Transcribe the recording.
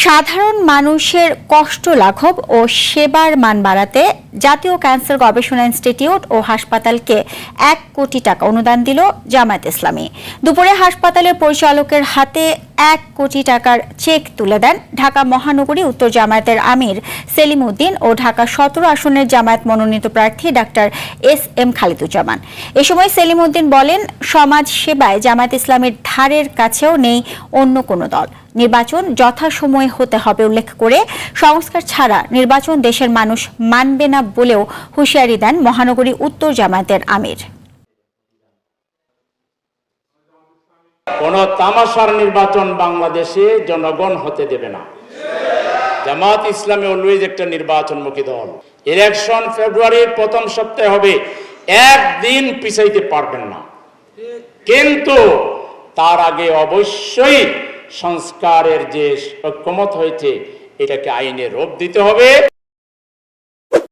সাধারণ মানুষের কষ্ট লাঘব ও সেবার মান বাড়াতে জাতীয় ক্যান্সার গবেষণা ইনস্টিটিউট ও হাসপাতালকে এক কোটি টাকা অনুদান দিল জামায়াত ইসলামী। দুপুরে হাসপাতালের পরিচালকের হাতে এক কোটি টাকার চেক তুলে দেন ঢাকা মহানগরী উত্তর জামায়াতের আমির সেলিম উদ্দিন ও ঢাকা সতেরো আসনের জামায়াত মনোনীত প্রার্থী ডাক্তার এস এম খালিদুজ্জামান। এ সময় সেলিম উদ্দিন বলেন, সমাজ সেবায় জামায়াত ইসলামের ধারের কাছেও নেই অন্য কোনো দল। নির্বাচন যথাসময়ে হতে হবে উল্লেখ করে সংস্কার ছাড়া নির্বাচন দেশের মানুষ মানবে না বলেও হুঁশিয়ারি দেন মহানগরী উত্তর জামায়াতের আমির। কোন তামাশার নির্বাচন বাংলাদেশে জনগণ হতে দেবে না। জামাত ইসলামে অলওয়েজ একটা নির্বাচনমুখী দল। ইলেকশন ফেব্রুয়ারির প্রথম সপ্তাহে হবে, একদিন পিছাইতে পারবেন না। কিন্তু তার আগে অবশ্যই সংস্কারের যে ঐক্যমত হয়েছে, এটাকে আইনে রূপ দিতে হবে।